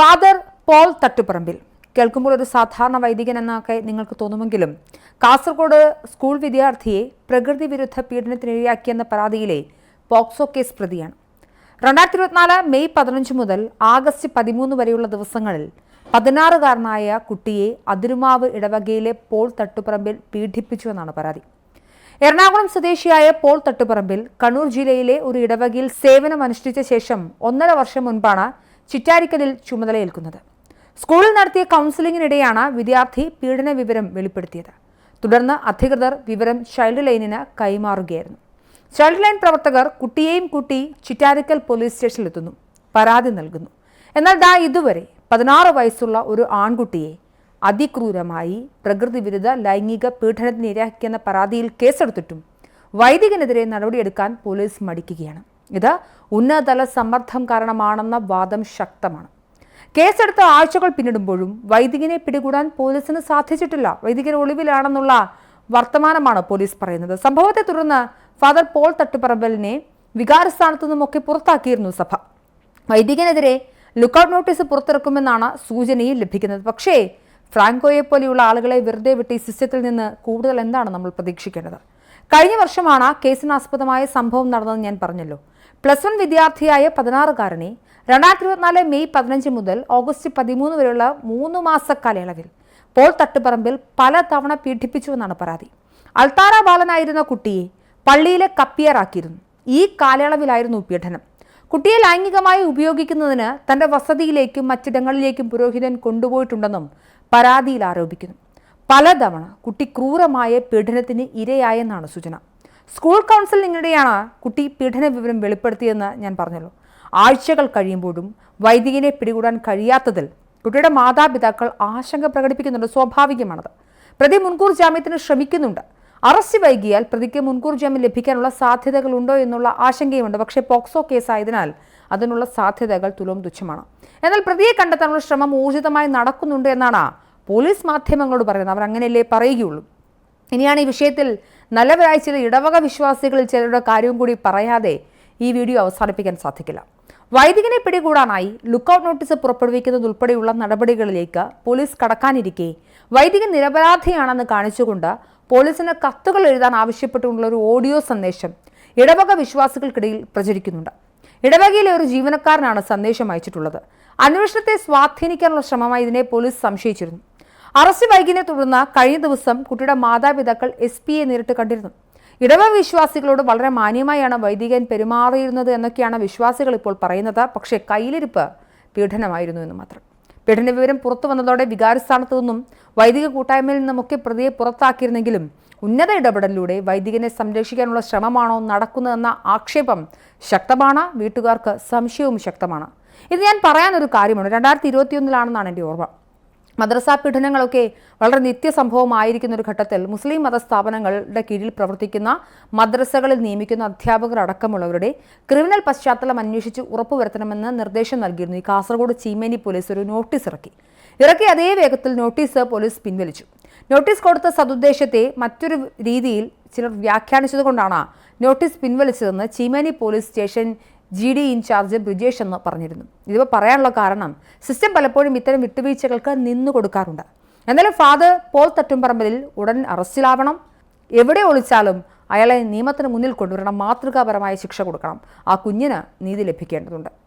Father Paul Thattuparambil. കേൾക്കുമ്പോൾ ഒരു സാധാരണ വൈദികൻ എന്നൊക്കെ നിങ്ങൾക്ക് തോന്നുമെങ്കിലും കാസർഗോഡ് സ്കൂൾ വിദ്യാർത്ഥിയെ പ്രകൃതി വിരുദ്ധ പീഡനത്തിനിരയാക്കിയെന്ന പരാതിയിലെ പോക്സോ കേസ് പ്രതിയാണ്. രണ്ടായിരത്തി ഇരുപത്തിനാല് മെയ് പതിനഞ്ച് മുതൽ ആഗസ്റ്റ് പതിമൂന്ന് വരെയുള്ള ദിവസങ്ങളിൽ പതിനാറുകാരനായ കുട്ടിയെ അതിരുമാവ് ഇടവകയിലെ പോൾ തട്ടുപറമ്പിൽ പീഡിപ്പിച്ചു എന്നാണ് പരാതി. എറണാകുളം സ്വദേശിയായ പോൾ തട്ടുപറമ്പിൽ കണ്ണൂർ ജില്ലയിലെ ഒരു ഇടവകയിൽ സേവനമനുഷ്ഠിച്ച ശേഷം ഒന്നര വർഷം മുൻപാണ് ചിറ്റാരിക്കലിൽ ചുമതലയേൽക്കുന്നത്. സ്കൂളിൽ നടത്തിയ കൗൺസിലിങ്ങിനിടെയാണ് വിദ്യാർത്ഥി പീഡന വിവരം വെളിപ്പെടുത്തിയത്. തുടർന്ന് അധികൃതർ വിവരം ചൈൽഡ് ലൈനിന് കൈമാറുകയായിരുന്നു. ചൈൽഡ് ലൈൻ പ്രവർത്തകർ കുട്ടിയെയും കൂട്ടി ചിറ്റാരിക്കൽ പോലീസ് സ്റ്റേഷനിലെത്തുന്നു. പരാതി നൽകുന്നു. എന്നാൽ ദാ ഇതുവരെ പതിനാറ് വയസ്സുള്ള ഒരു ആൺകുട്ടിയെ അതിക്രൂരമായി പ്രകൃതി വിരുദ്ധ ലൈംഗിക പീഡനത്തിന് ഇരയാക്കിയെന്ന പരാതിയിൽ കേസെടുത്തിട്ടും വൈദികനെതിരെ നടപടിയെടുക്കാൻ പോലീസ് മടിക്കുകയാണ്. ഇത് ഉന്നതതല സമ്മർദ്ദം കാരണമാണെന്ന വാദം ശക്തമാണ്. കേസെടുത്ത ആഴ്ചകൾ പിന്നിടുമ്പോഴും വൈദികനെ പിടികൂടാൻ പോലീസിന് സാധിച്ചിട്ടില്ല. വൈദികൻ ഒളിവിലാണെന്നുള്ള വർത്തമാനമാണ് പോലീസ് പറയുന്നത്. സംഭവത്തെ തുടർന്ന് ഫാദർ പോൾ തട്ടുപറമ്പലിനെ വികാരസ്ഥാനത്തു നിന്നുമൊക്കെ പുറത്താക്കിയിരുന്നു സഭ. വൈദികനെതിരെ ലുക്കൌട്ട് നോട്ടീസ് പുറത്തിറക്കുമെന്നാണ് സൂചനയും ലഭിക്കുന്നത്. പക്ഷേ ഫ്രാങ്കോയെ പോലെയുള്ള ആളുകളെ വെറുതെ വിട്ട് ഈ സിസ്റ്റത്തിൽ നിന്ന് കൂടുതൽ എന്താണ് നമ്മൾ പ്രതീക്ഷിക്കേണ്ടത്? കഴിഞ്ഞ വർഷമാണ് കേസിനാസ്പദമായ സംഭവം നടന്നതെന്ന് ഞാൻ പറഞ്ഞല്ലോ. പ്ലസ് വൺ വിദ്യാർത്ഥിയായ പതിനാറുകാരനെ രണ്ടായിരത്തി ഇരുപത്തിനാല് മെയ് പതിനഞ്ച് മുതൽ ഓഗസ്റ്റ് പതിമൂന്ന് വരെയുള്ള മൂന്ന് മാസ കാലയളവിൽ പോൾ തട്ടുപറമ്പിൽ പലതവണ പീഡിപ്പിച്ചുവെന്നാണ് പരാതി. അൾത്താര ബാലനായിരുന്ന കുട്ടിയെ പള്ളിയിലെ കപ്പിയറാക്കിയിരുന്നു. ഈ കാലയളവിലായിരുന്നു പീഡനം. കുട്ടിയെ ലൈംഗികമായി ഉപയോഗിക്കുന്നതിന് തന്റെ വസതിയിലേക്കും മറ്റിടങ്ങളിലേക്കും പുരോഹിതൻ കൊണ്ടുപോയിട്ടുണ്ടെന്നും പരാതിയിൽ ആരോപിക്കുന്നു. പലതവണ കുട്ടി ക്രൂരമായ പീഡനത്തിന് ഇരയായെന്നാണ് സൂചന. സ്കൂൾ കൗൺസിൽ നിങ്ങളുടെയാണ് കുട്ടി പീഡന വിവരം വെളിപ്പെടുത്തിയെന്ന് ഞാൻ പറഞ്ഞല്ലോ. ആഴ്ചകൾ കഴിയുമ്പോഴും വൈദികനെ പിടികൂടാൻ കഴിയാത്തതിൽ കുട്ടിയുടെ മാതാപിതാക്കൾ ആശങ്ക പ്രകടിപ്പിക്കുന്നുണ്ട് സ്വാഭാവികമാണത്. പ്രതി മുൻകൂർ ജാമ്യത്തിന് ശ്രമിക്കുന്നുണ്ട്. അറസ്റ്റ് വൈകിയാൽ പ്രതിക്ക് മുൻകൂർ ജാമ്യം ലഭിക്കാനുള്ള സാധ്യതകളുണ്ടോ എന്നുള്ള ആശങ്കയുമുണ്ട്. പക്ഷേ പോക്സോ കേസായതിനാൽ അതിനുള്ള സാധ്യതകൾ തുലോം തുച്ഛമാണ്. എന്നാൽ പ്രതിയെ കണ്ടെത്താനുള്ള ശ്രമം ഊർജിതമായി നടക്കുന്നുണ്ട് എന്നാണ് പോലീസ് മാധ്യമങ്ങളോട് പറയുന്നത്. അവർ അങ്ങനെയല്ലേ പറയുകയുള്ളൂ. ഇനിയാണ് ഈ വിഷയത്തിൽ നല്ലവരായ ചില ഇടവക വിശ്വാസികളിൽ ചിലരുടെ കാര്യവും കൂടി പറയാതെ ഈ വീഡിയോ അവസാനിപ്പിക്കാൻ സാധിക്കില്ല. വൈദികനെ പിടികൂടാനായി ലുക്കൌട്ട് നോട്ടീസ് പുറപ്പെടുവിക്കുന്നതുൾപ്പെടെയുള്ള നടപടികളിലേക്ക് പോലീസ് കടക്കാനിരിക്കെ വൈദികൻ നിരപരാധിയാണെന്ന് കാണിച്ചുകൊണ്ട് പോലീസിന് കത്തുകൾ എഴുതാൻ ആവശ്യപ്പെട്ടുകൊണ്ടുള്ള ഒരു ഓഡിയോ സന്ദേശം ഇടവക വിശ്വാസികൾക്കിടയിൽ പ്രചരിക്കുന്നുണ്ട്. ഇടവകയിലെ ഒരു ജീവനക്കാരനാണ് സന്ദേശം അയച്ചിട്ടുള്ളത്. അന്വേഷണത്തെ സ്വാധീനിക്കാനുള്ള ശ്രമമായി ഇതിനെ പോലീസ് സംശയിച്ചിരുന്നു. അറസ്റ്റ് വൈകിനെ തുടർന്ന് കഴിഞ്ഞ ദിവസം കുട്ടിയുടെ മാതാപിതാക്കൾ എസ് പിയെ നേരിട്ട് കണ്ടിരുന്നു. ഇടവ വിശ്വാസികളോട് വളരെ മാന്യമായാണ് വൈദികൻ പെരുമാറിയിരുന്നത് എന്നൊക്കെയാണ് വിശ്വാസികൾ ഇപ്പോൾ പറയുന്നത്. പക്ഷേ കയ്യിലിരിപ്പ് പീഡനമായിരുന്നു എന്ന് മാത്രം. പീഡന വിവരം പുറത്തു വന്നതോടെ വികാരസ്ഥാനത്തു നിന്നും വൈദിക കൂട്ടായ്മയിൽ നിന്നുമൊക്കെ പ്രതിയെ പുറത്താക്കിയിരുന്നെങ്കിലും ഉന്നത ഇടപെടലിലൂടെ വൈദികനെ സംരക്ഷിക്കാനുള്ള ശ്രമമാണോ നടക്കുന്നതെന്ന ആക്ഷേപം ശക്തമാണ്. വീട്ടുകാർക്ക് സംശയവും ശക്തമാണ്. ഇത് ഞാൻ പറയാനൊരു കാര്യമാണ്. രണ്ടായിരത്തി ഇരുപത്തിയൊന്നിലാണെന്നാണ് എന്റെ ഓർമ്മ. മദ്രസ പീഡനങ്ങളൊക്കെ വളരെ നിത്യസംഭവമായിരിക്കുന്ന ഒരു ഘട്ടത്തിൽ മുസ്ലിം മതസ്ഥാപനങ്ങളുടെ കീഴിൽ പ്രവർത്തിക്കുന്ന മദ്രസകളിൽ നിയമിക്കുന്ന അധ്യാപകർ അടക്കമുള്ളവരുടെ ക്രിമിനൽ പശ്ചാത്തലം അന്വേഷിച്ച് ഉറപ്പുവരുത്തണമെന്ന് നിർദ്ദേശം നൽകിയിരുന്നു. ഈ കാസർഗോഡ് ചീമേനി പോലീസ് ഒരു നോട്ടീസ് ഇറക്കി. ഇറക്കി അതേ വേഗത്തിൽ നോട്ടീസ് പോലീസ് പിൻവലിച്ചു. നോട്ടീസ് കൊടുത്ത സതുദ്ദേശത്തെ മറ്റൊരു രീതിയിൽ ചിലർ വ്യാഖ്യാനിച്ചതുകൊണ്ടാണ് notice പിൻവലിച്ചതെന്ന് Cheemeni police station G D incharge Brijesh എന്ന് പറഞ്ഞിരുന്നു. ഇതിപ്പോൾ പറയാനുള്ള കാരണം സിസ്റ്റം പലപ്പോഴും ഇത്തരം വിട്ടുവീഴ്ചകൾക്ക് നിന്നു കൊടുക്കാറുണ്ട്. എന്നാലും ഫാദർ പോൾ തട്ടുംപറമ്പലിൽ ഉടൻ അറസ്റ്റിലാവണം. എവിടെ ഒളിച്ചാലും അയാളെ നിയമത്തിന് മുന്നിൽ കൊണ്ടുവരണം മാതൃകാപരമായ ശിക്ഷ കൊടുക്കണം. ആ കുഞ്ഞിന് നീതി ലഭിക്കേണ്ടതുണ്ട്.